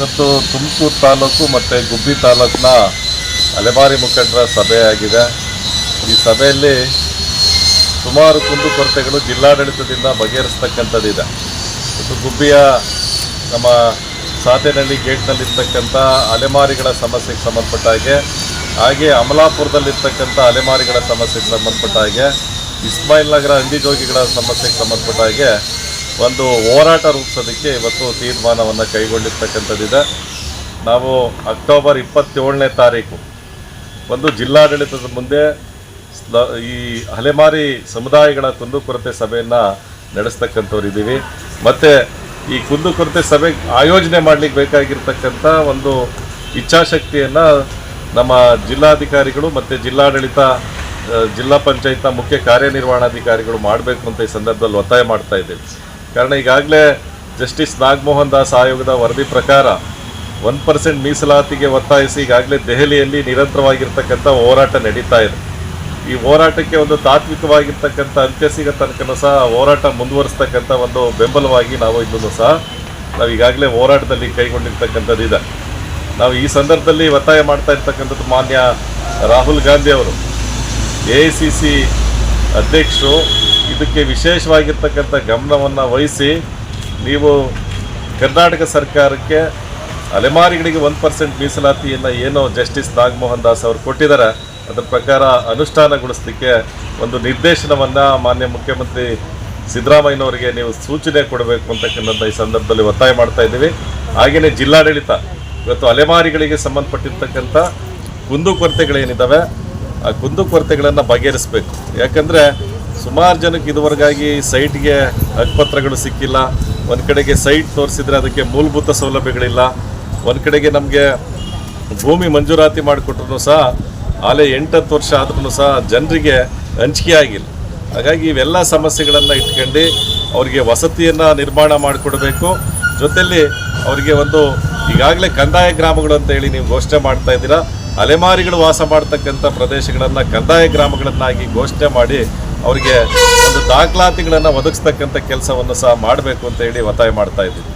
ಇವತ್ತು ತುಮಕೂರು ತಾಲೂಕು ಮತ್ತು ಗುಬ್ಬಿ ತಾಲೂಕಿನ ಅಲೆಮಾರಿ ಮುಖಂಡರ ಸಭೆ ಆಗಿದೆ. ಈ ಸಭೆಯಲ್ಲಿ ಸುಮಾರು ಕುಂದುಕೊರತೆಗಳು ಜಿಲ್ಲಾಡಳಿತದಿಂದ ಬಗೆಹರಿಸ್ತಕ್ಕಂಥದ್ದಿದೆ. ಮತ್ತು ಗುಬ್ಬಿಯ ನಮ್ಮ ಸಾತೆನಹಳ್ಳಿ ಗೇಟ್ನಲ್ಲಿರ್ತಕ್ಕಂಥ ಅಲೆಮಾರಿಗಳ ಸಮಸ್ಯೆಗೆ ಸಂಬಂಧಪಟ್ಟ ಹಾಗೆ ಹಾಗೆ ಅಮಲಾಪುರದಲ್ಲಿರ್ತಕ್ಕಂಥ ಅಲೆಮಾರಿಗಳ ಸಮಸ್ಯೆಗೆ ಸಂಬಂಧಪಟ್ಟ ಹಾಗೆ, ಇಸ್ಮಾಯಿಲ್ ನಗರ ಅಂದಿಜೋಗಿಗಳ ಸಮಸ್ಯೆಗೆ ಸಂಬಂಧಪಟ್ಟ ಹಾಗೆ ಒಂದು ಹೋರಾಟ ರೂಪಿಸೋದಕ್ಕೆ ಇವತ್ತು ತೀರ್ಮಾನವನ್ನು ಕೈಗೊಂಡಿರ್ತಕ್ಕಂಥದ್ದಿದೆ. ನಾವು ಅಕ್ಟೋಬರ್ ಇಪ್ಪತ್ತೇಳನೇ ತಾರೀಕು, ಒಂದು ಜಿಲ್ಲಾಡಳಿತದ ಮುಂದೆ ಈ ಅಲೆಮಾರಿ ಸಮುದಾಯಗಳ ಕುಂದುಕೊರತೆ ಸಭೆಯನ್ನು ನಡೆಸ್ತಕ್ಕಂಥವ್ರು ಇದ್ದೀವಿ. ಮತ್ತು ಈ ಕುಂದುಕೊರತೆ ಸಭೆ ಆಯೋಜನೆ ಮಾಡಲಿಕ್ಕೆ ಬೇಕಾಗಿರ್ತಕ್ಕಂಥ ಒಂದು ಇಚ್ಛಾಶಕ್ತಿಯನ್ನು ನಮ್ಮ ಜಿಲ್ಲಾಧಿಕಾರಿಗಳು ಮತ್ತು ಜಿಲ್ಲಾಡಳಿತ ಜಿಲ್ಲಾ ಪಂಚಾಯತ್ನ ಮುಖ್ಯ ಕಾರ್ಯನಿರ್ವಹಣಾಧಿಕಾರಿಗಳು ಮಾಡಬೇಕು ಅಂತ ಈ ಸಂದರ್ಭದಲ್ಲಿ ಒತ್ತಾಯ ಮಾಡ್ತಾ ಇದ್ದೀವಿ. ಕಾರಣ ಈಗಾಗಲೇ ಜಸ್ಟಿಸ್ ನಾಗಮೋಹನ್ ದಾಸ್ ಆಯೋಗದ ವರದಿ ಪ್ರಕಾರ ಒನ್ ಪರ್ಸೆಂಟ್ ಮೀಸಲಾತಿಗೆ ಒತ್ತಾಯಿಸಿ ಈಗಾಗಲೇ ದೆಹಲಿಯಲ್ಲಿ ನಿರಂತರವಾಗಿರ್ತಕ್ಕಂಥ ಹೋರಾಟ ನಡೀತಾ ಇದೆ. ಈ ಹೋರಾಟಕ್ಕೆ ಒಂದು ತಾತ್ವಿಕವಾಗಿರ್ತಕ್ಕಂಥ ಅಂತ್ಯ ಸಿಗೋ ತನಕನೂ ಸಹ ಹೋರಾಟ ಮುಂದುವರಿಸ್ತಕ್ಕಂಥ ಒಂದು ಬೆಂಬಲವಾಗಿ ನಾವು ಇದನ್ನು ಸಹ ನಾವು ಈಗಾಗಲೇ ಹೋರಾಟದಲ್ಲಿ ಕೈಗೊಂಡಿರ್ತಕ್ಕಂಥದ್ದು ಇದೆ. ನಾವು ಈ ಸಂದರ್ಭದಲ್ಲಿ ಒತ್ತಾಯ ಮಾಡ್ತಾ ಇರ್ತಕ್ಕಂಥದ್ದು ಮಾನ್ಯ ರಾಹುಲ್ ಗಾಂಧಿ ಅವರು. ಎ ಐ ಸಿ ಸಿ ಅಧ್ಯಕ್ಷರು ಇದಕ್ಕೆ ವಿಶೇಷವಾಗಿರ್ತಕ್ಕಂಥ ಗಮನವನ್ನು ವಹಿಸಿ ನೀವು ಕರ್ನಾಟಕ ಸರ್ಕಾರಕ್ಕೆ ಅಲೆಮಾರಿಗಳಿಗೆ ಒಂದು ಪರ್ಸೆಂಟ್ ಮೀಸಲಾತಿಯನ್ನು ಏನೋ ಜಸ್ಟಿಸ್ ನಾಗಮೋಹನ್ ದಾಸ್ ಅವರು ಕೊಟ್ಟಿದ್ದಾರೆ. ಅದರ ಪ್ರಕಾರ ಅನುಷ್ಠಾನಗೊಳಿಸಲಿಕ್ಕೆ ಒಂದು ನಿರ್ದೇಶನವನ್ನು ಮಾನ್ಯ ಮುಖ್ಯಮಂತ್ರಿ ಸಿದ್ದರಾಮಯ್ಯನವರಿಗೆ ನೀವು ಸೂಚನೆ ಕೊಡಬೇಕು ಅಂತಕ್ಕಂಥದ್ದು ಈ ಸಂದರ್ಭದಲ್ಲಿ ಒತ್ತಾಯ ಮಾಡ್ತಾ ಇದ್ದೀವಿ. ಹಾಗೆಯೇ ಜಿಲ್ಲಾಡಳಿತ, ಇವತ್ತು ಅಲೆಮಾರಿಗಳಿಗೆ ಸಂಬಂಧಪಟ್ಟಿರ್ತಕ್ಕಂಥ ಕುಂದುಕೊರತೆಗಳೇನಿದ್ದಾವೆ ಆ ಕುಂದುಕೊರತೆಗಳನ್ನು ಬಗೆಹರಿಸಬೇಕು. ಯಾಕಂದರೆ ಸುಮಾರು ಜನಕ್ಕೆ ಇದುವರೆಗಾಗಿ ಸೈಟ್ಗೆ ಹಕ್ಕುಪತ್ರಗಳು ಸಿಕ್ಕಿಲ್ಲ. ಒಂದು ಕಡೆಗೆ ಸೈಟ್ ತೋರಿಸಿದ್ರೆ ಅದಕ್ಕೆ ಮೂಲಭೂತ ಸೌಲಭ್ಯಗಳಿಲ್ಲ. ಒಂದು ಕಡೆಗೆ ನಮಗೆ ಭೂಮಿ ಮಂಜೂರಾತಿ ಮಾಡಿಕೊಟ್ರು ಸಹ ಆಲೆ ಎಂಟತ್ತು ವರ್ಷ ಆದ್ರೂ ಸಹ ಜನರಿಗೆ ಹಂಚಿಕೆ ಆಗಿಲ್ಲ. ಹಾಗಾಗಿ ಇವೆಲ್ಲ ಸಮಸ್ಯೆಗಳನ್ನು ಇಟ್ಕೊಂಡು ಅವರಿಗೆ ವಸತಿಯನ್ನು ನಿರ್ಮಾಣ ಮಾಡಿಕೊಡಬೇಕು. ಜೊತೆಯಲ್ಲಿ ಅವರಿಗೆ ಒಂದು ಈಗಾಗಲೇ ಕಂದಾಯ ಗ್ರಾಮಗಳು ಅಂತ ಹೇಳಿ ನೀವು ಘೋಷಣೆ ಮಾಡ್ತಾ ಇದ್ದೀರಾ. ಅಲೆಮಾರಿಗಳು ವಾಸ ಮಾಡ್ತಕ್ಕಂಥ ಪ್ರದೇಶಗಳನ್ನು ಕಂದಾಯ ಗ್ರಾಮಗಳನ್ನಾಗಿ ಘೋಷಣೆ ಮಾಡಿ ಅವರಿಗೆ ಒಂದು ದಾಖಲಾತಿಗಳನ್ನು ಒದಗಿಸ್ತಕ್ಕಂಥ ಕೆಲಸವನ್ನು ಸಹ ಮಾಡಬೇಕು ಅಂತ ಹೇಳಿ ಒತ್ತಾಯ ಮಾಡ್ತಾ ಇದ್ದೀವಿ.